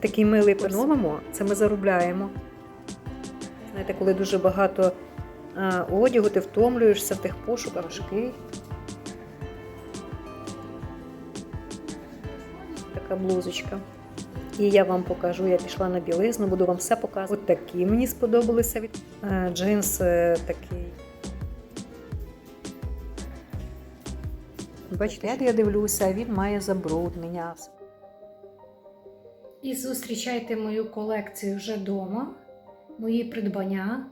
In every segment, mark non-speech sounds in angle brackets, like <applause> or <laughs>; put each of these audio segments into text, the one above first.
Такий милий по-новому, це ми заробляємо. Знаєте, коли дуже багато а, одягу, ти втомлюєшся в тих пошуках важкий. Така блузочка. І я вам покажу, я пішла на білизну, буду вам все показувати. От такі мені сподобалися. від- Е, Джинс е, такий. Бачите, як я дивлюся, він має забруднення. І зустрічайте мою колекцію вже вдома, мої придбання.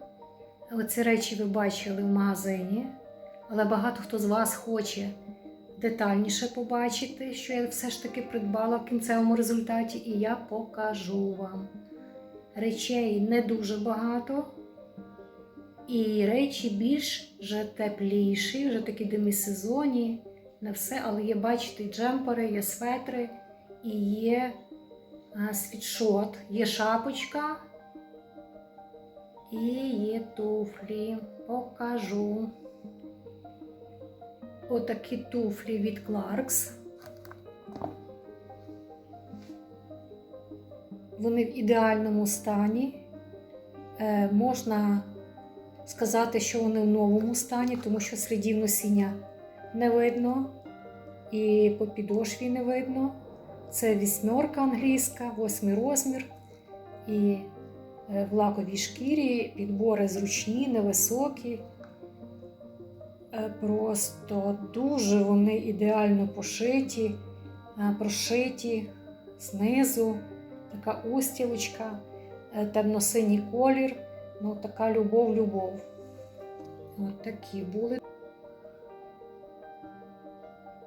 Оці речі ви бачили в магазині, але багато хто з вас хоче детальніше побачити, що я все ж таки придбала в кінцевому результаті, і я покажу вам. Речей не дуже багато, і речі більш вже тепліші, вже такі демісезонні. Не все, але є, бачите, джемпери, є светри і є світшот, є шапочка і є туфлі. Покажу. Отакі туфлі від Clarks. Вони в ідеальному стані. Е, можна сказати, що вони в новому стані, тому що слідів носіння не видно, і по підошві не видно. Це вісьмерка англійська, восьмий розмір. І е, в лаковій шкірі підбори зручні, невисокі. Е, Просто дуже вони ідеально пошиті, е, прошиті знизу, така устілочка, темно-синій колір. Ну, така любов-любов. От такі були.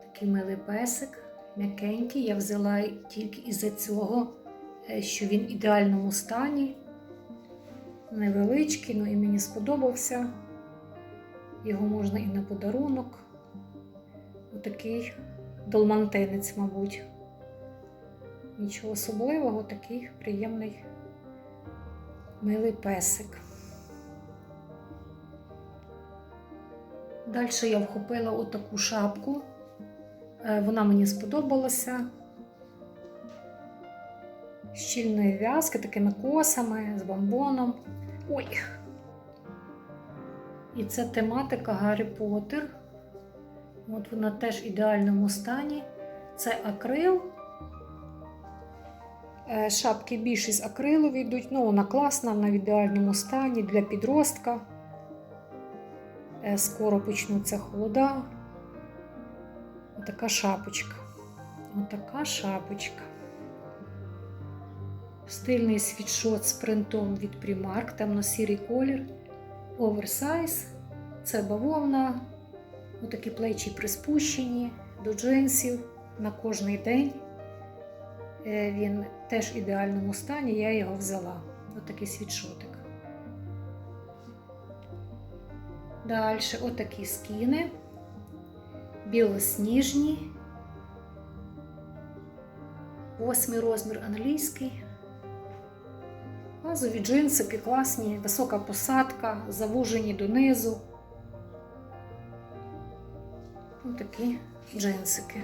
Такий милий песик, м'якенький. Я взяла тільки із-за цього, е, що він в ідеальному стані. Невеличкий, ну і мені сподобався. Його можна і на подарунок. Отакий долмантинець, мабуть. Нічого особливого, такий приємний милий песик. Далі я вхопила отаку шапку. Е, Вона мені сподобалася. Щільної в'язки, такими косами, з бомбоном. Ой! І це тематика Гаррі Поттер. От вона теж в ідеальному стані. Це акрил. Е, Шапки більше з акрилу йдуть. Ну, вона класна, вона в ідеальному стані для підростка. Е, Скоро почнуться холода. Отака шапочка. Отака шапочка. Стильний світшот з принтом від Primark, темно-сірий колір. Оверсайз. Це бавовна. Отакі плечі приспущені до джинсів на кожний день. Е, Він теж в ідеальному стані, я його взяла. Отакий світшотик. Далі отакі скіни. Білосніжні. Восьмий розмір англійський. Базові джинсики класні, висока посадка, завужені донизу. Ось такі джинсики.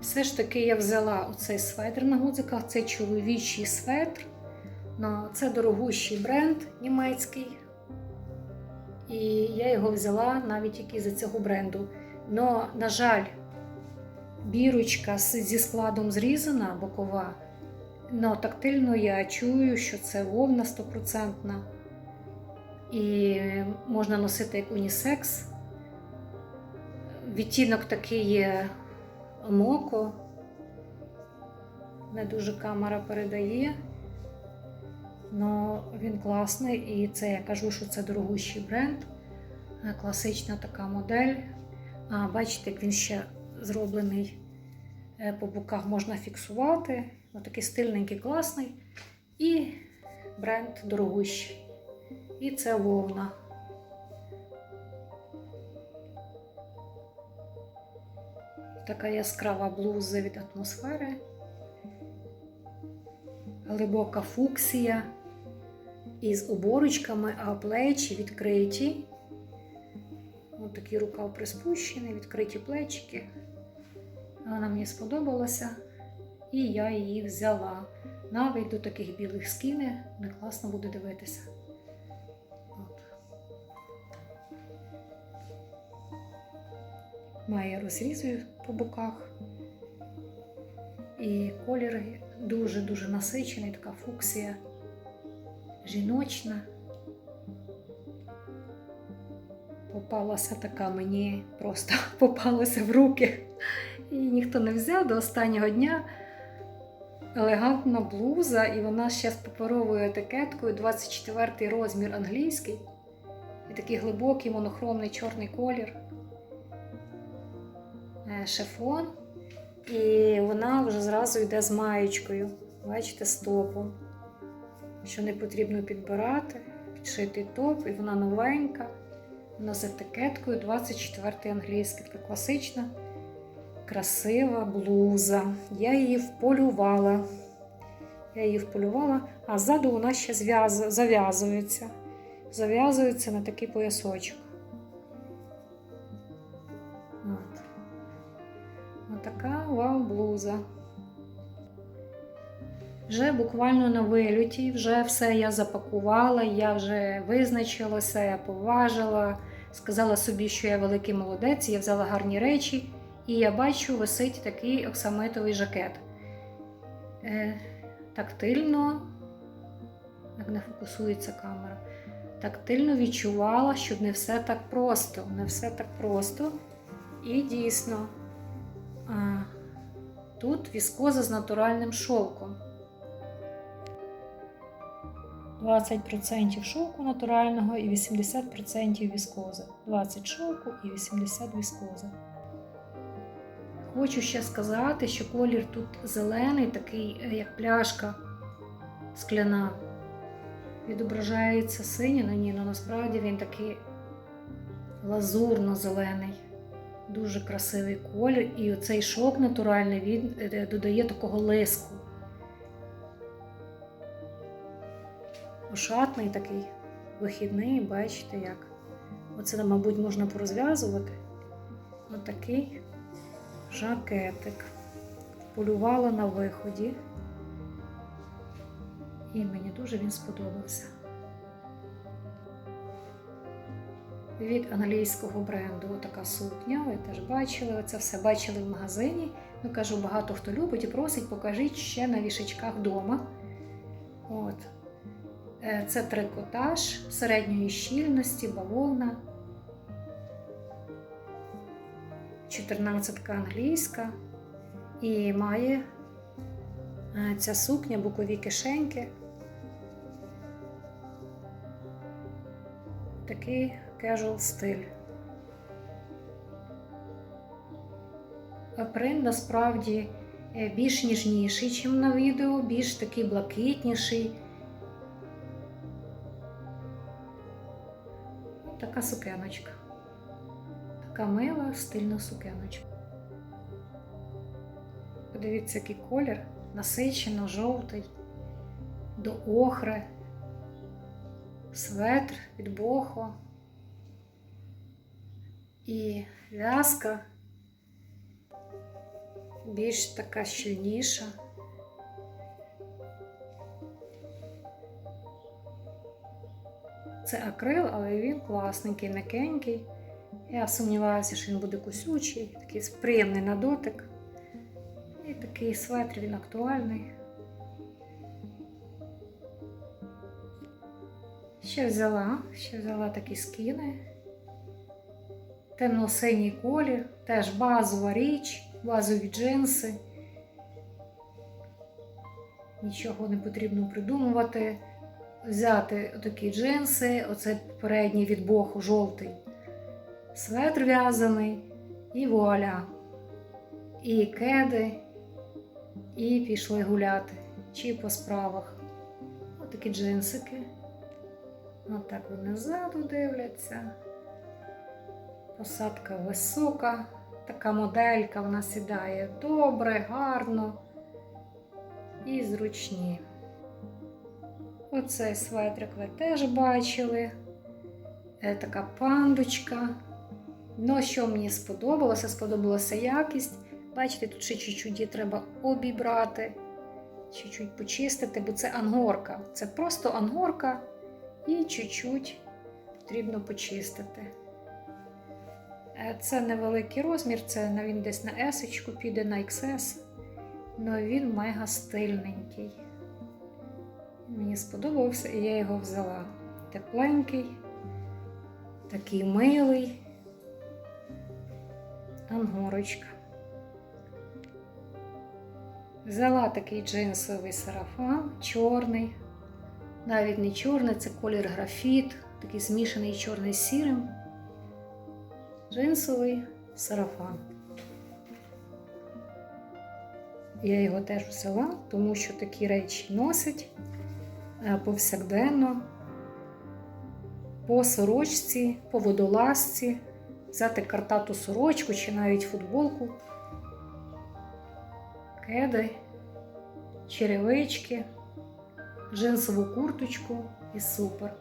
Все ж таки я взяла оцей светр на гудзиках, це чоловічий светр. Це дорогущий бренд німецький. І я його взяла навіть тільки за цього бренду. Но, на жаль, бірочка зі складом зрізана бокова. Но тактильно я чую, що це вовна стопроцентна. І можна носити як унісекс. Відтінок такий є моко. Не дуже камера передає. Но він класний, і це я кажу, що це дорогущий бренд, Е, класична така модель. А, бачите, як він ще зроблений е, по боках можна фіксувати. Отакий стильненький, класний. І бренд дорогущий. І це вовна. Така яскрава блуза від атмосфери. Глибока фуксія із оборочками, а плечі відкриті. Ось такий рукав приспущений, відкриті плечики. Вона мені сподобалася, і я її взяла. Навіть до таких білих скіни не класно буде дивитися. От. Має розрізи по боках. І колір дуже-дуже насичений, така фуксія жіночна. Попалася така мені, просто <laughs> попалася в руки. І ніхто не взяв до останнього дня. Елегантна блуза, і вона ще з паперовою етикеткою, 24 розмір англійський. І такий глибокий монохромний чорний колір. Е, Шифон. І вона вже зразу йде з маєчкою. Бачите, з топом. Що не потрібно підбирати, підшитий топ, і вона новенька. Вона з етикеткою 24 англійський, така класична, красива блуза. Я її вполювала. Я її вполювала, а ззаду вона ще зав'язується. Зав'язується на такий поясочок. От. Отака вам блуза. Вже буквально на вильоті, вже все я запакувала, я вже визначилася, я поважила, сказала собі, що я великий молодець, я взяла гарні речі, і я бачу, висить такий оксамитовий жакет. Е, тактильно, як не фокусується камера, тактильно відчувала, що не все так просто, не все так просто. І дійсно, а, тут віскоза з натуральним шовком. 20% шовку натурального і 80% віскози. 20 шовку і 80 віскози. Хочу ще сказати, що колір тут зелений, такий, е, як пляшка скляна. Відображається синій на ній, але насправді він такий лазурно-зелений. Дуже красивий колір. І оцей шовк натуральний він е, додає такого лиску. Ошатний такий вихідний, бачите як. Оце, мабуть, можна порозв'язувати. Отакий жакетик. Полювала на виході. І мені дуже він сподобався. Від англійського бренду така сукня, ви теж бачили, це все бачили в магазині. Ну, кажу, багато хто любить і просить, покажіть ще на вішечках вдома. От. Е, Це трикотаж середньої щільності, бавовна. 14 англійська. І має е, ця сукня бокові кишеньки. Такий casual стиль. Принт насправді е, більш ніжніший, ніж на відео, більш такий блакитніший. Така сукеночка. Така мила, стильна сукеночка. Подивіться, який колір насичено жовтий, до охри, светр від бохо і в'язка більш така щільніша. Це акрил, але він класненький, м'якенький. Я сумніваюся, що він буде кусючий, такий приємний на дотик. І такий светр він актуальний. Ще взяла, ще взяла такі скіни. Темно-синій колір, теж базова річ, базові джинси. Нічого не потрібно придумувати взяти такі джинси, оце передній від боху жовтий, светр в'язаний і вуаля. І кеди, і пішли гуляти чи по справах. Отакі джинсики. Отак вони ззаду дивляться. Посадка висока, така моделька вона сідає добре, гарно і зручні. Оцей светрик ви теж бачили. Е, Така пандочка. Ну, що мені сподобалося? Сподобалася якість. Бачите, тут ще чуть-чуть її треба обібрати, чуть-чуть почистити, бо це ангорка. Це просто ангорка і чуть-чуть потрібно почистити. Е, Це невеликий розмір, це він десь на S піде, на XS. Ну він мега стильненький. Мені сподобався і я його взяла. Тепленький, такий милий. Ангорочка. Взяла такий джинсовий сарафан, чорний. Навіть не чорний, це колір графіт, такий змішаний чорний з сірим. Джинсовий сарафан. Я його теж взяла, тому що такі речі носять е, повсякденно, по сорочці, по водолазці, взяти картату сорочку чи навіть футболку, кеди, черевички, джинсову курточку і супер.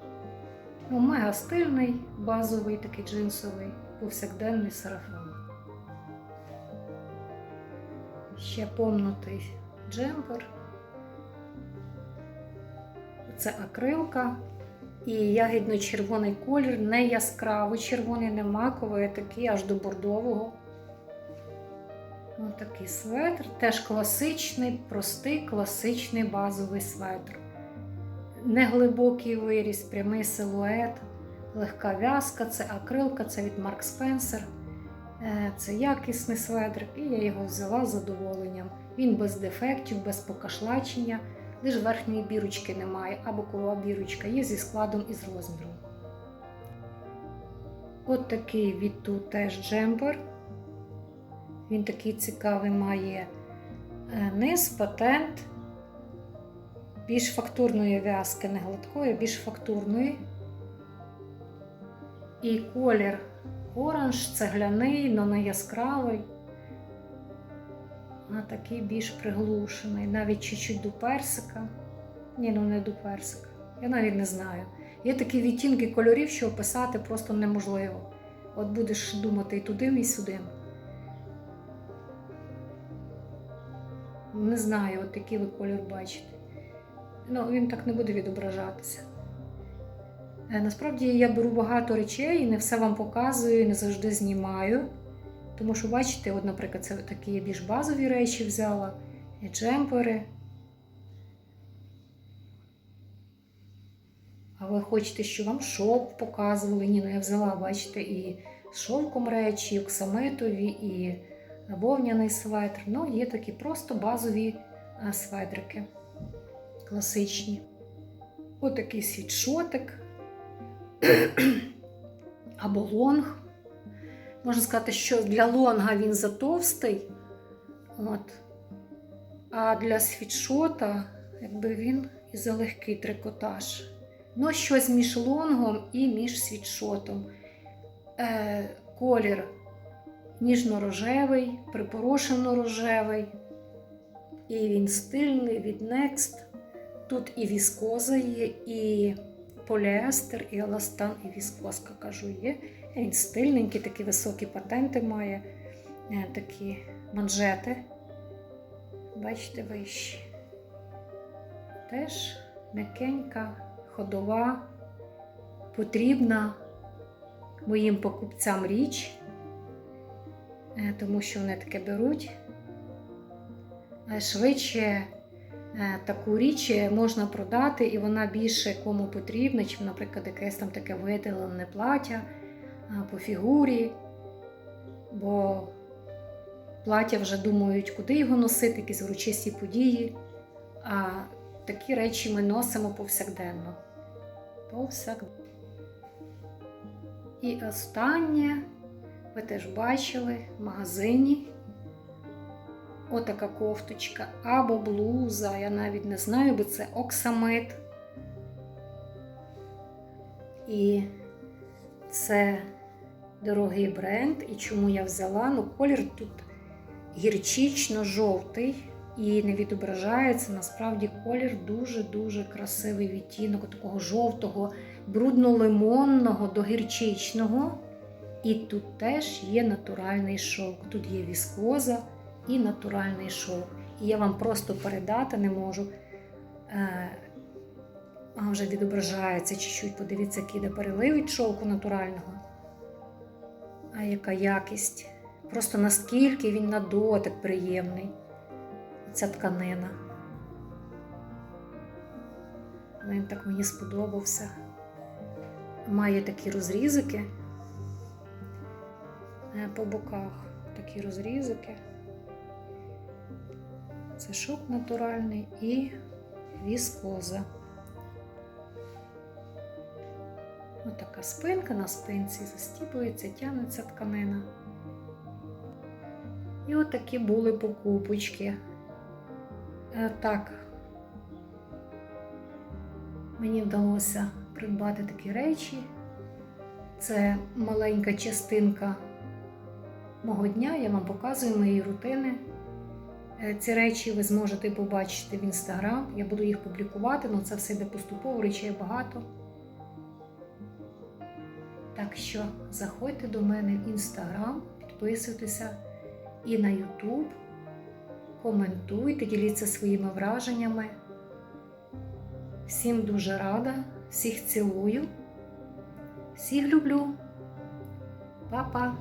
Ну, мега стильний, базовий такий джинсовий, повсякденний сарафан. Ще помнутий джемпер. Це акрилка і ягідно-червоний колір, не яскравий червоний, не маковий, а такий аж до бордового. Ось такий светр, теж класичний, простий, класичний базовий светр. Неглибокий виріс, прямий силует, легка в'язка, це акрилка, це від Марк Спенсер. Е, Це якісний светр, і я його взяла з задоволенням. Він без дефектів, без покашлачення, лише верхньої бірочки немає, а бокова бірочка є зі складом і з розміром. От такий від тут теж джемпер. Він такий цікавий має е, низ, патент, більш фактурної в'язки, не гладкої, більш фактурної. І колір оранж, цегляний, але не яскравий, а такий більш приглушений, навіть чуть-чуть до персика. Ні, ну не до персика. Я навіть не знаю. Є такі відтінки кольорів, що описати просто неможливо. От будеш думати і туди, і сюди. Не знаю, от який ви колір бачите. Ну, він так не буде відображатися. Е, Насправді я беру багато речей і не все вам показую, не завжди знімаю. Тому що, бачите, от, наприклад, це такі більш базові речі взяла, і джемпери. А ви хочете, щоб вам шовк показували? Ні, ну я взяла, бачите, і з шовком речі, і оксамитові, і вовняний светр. Ну, є такі просто базові светрики, класичні. Отакий світшотик <clears throat> або лонг. Можна сказати, що для лонга він затовстий, от. а для світшота, якби він і залегкий трикотаж. Ну, щось між лонгом і між світшотом. Е, колір ніжно-рожевий, припорошено-рожевий. І він стильний від Next. Тут і віскоза є, і поліестер, і еластан, і віскозка, кажу, є. Він стильненький, такі високі патенти має, е, такі манжети. Бачите, вищі. Теж м'якенька, ходова, потрібна моїм покупцям річ, е, тому що вони таке беруть. Швидше е, таку річ можна продати, і вона більше кому потрібна, чим, наприклад, якесь там таке виділене плаття по фігурі. Бо плаття вже думають, куди його носити, якісь урочисті події. А такі речі ми носимо повсякденно. Повсякденно. І останнє, ви теж бачили в магазині. Отака кофточка або блуза. Я навіть не знаю, бо це оксамит. І це дорогий бренд. І чому я взяла? Ну, колір тут гірчично-жовтий і не відображається. Насправді колір дуже-дуже красивий відтінок такого жовтого, брудно-лимонного до гірчичного. І тут теж є натуральний шовк. Тут є віскоза, і натуральний шовк. І я вам просто передати не можу. Е, а вже відображається чуть-чуть. Подивіться, який йде перелив шовку натурального. А яка якість. Просто наскільки він на дотик приємний. Ця тканина. Він так мені сподобався. Має такі розрізики е, по боках. Такі розрізики. Це шовк натуральний і віскоза. Така спинка на спинці застібується, тягнеться тканина. І от були покупочки. Е, Так, мені вдалося придбати такі речі. Це маленька частинка мого дня, я вам показую мої рутини. Е, Ці речі ви зможете побачити в інстаграм. Я буду їх публікувати, але це все йде поступово, речей багато. Так що заходьте до мене в інстаграм, підписуйтеся і на Ютуб, коментуйте, діліться своїми враженнями. Всім дуже рада, всіх цілую, всіх люблю. Па-па!